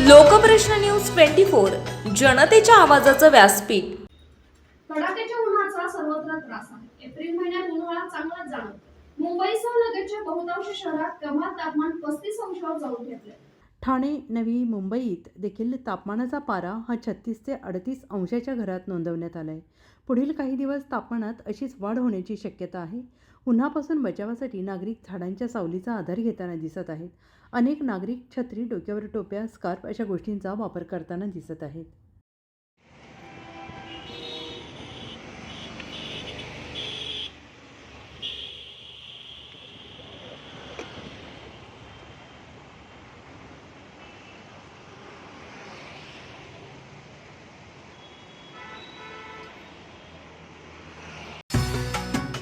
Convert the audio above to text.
Lokprashna news twenty four जनतेच्या आवाजाचं व्यासपीठ. कडाक्याच्या उन्हाचा सर्वत्र त्रास आहे. एप्रिल महिन्यात उन्हाळा चांगलाच जाणवतो. मुंबईसह लगतच्या बहुतांश शहरात कमाल तापमान पस्तीस अंशावर जाऊन घेतले ठाणे नवी मुंबईत देखील तापमानाचा पारा हा छत्तीस ते अडतीस अंशाच्या घरात नोंदवण्यात आला आहे पुढील काही दिवस तापमानात अशीच वाढ होण्याची शक्यता आहे. उन्हापासून बचावासाठी नागरिक झाडांच्या सावलीचा आधार घेताना दिसत आहेत. अनेक नागरिक छत्री डोक्यावर टोप्या स्कार्फ अशा गोष्टींचा वापर करताना दिसत आहेत.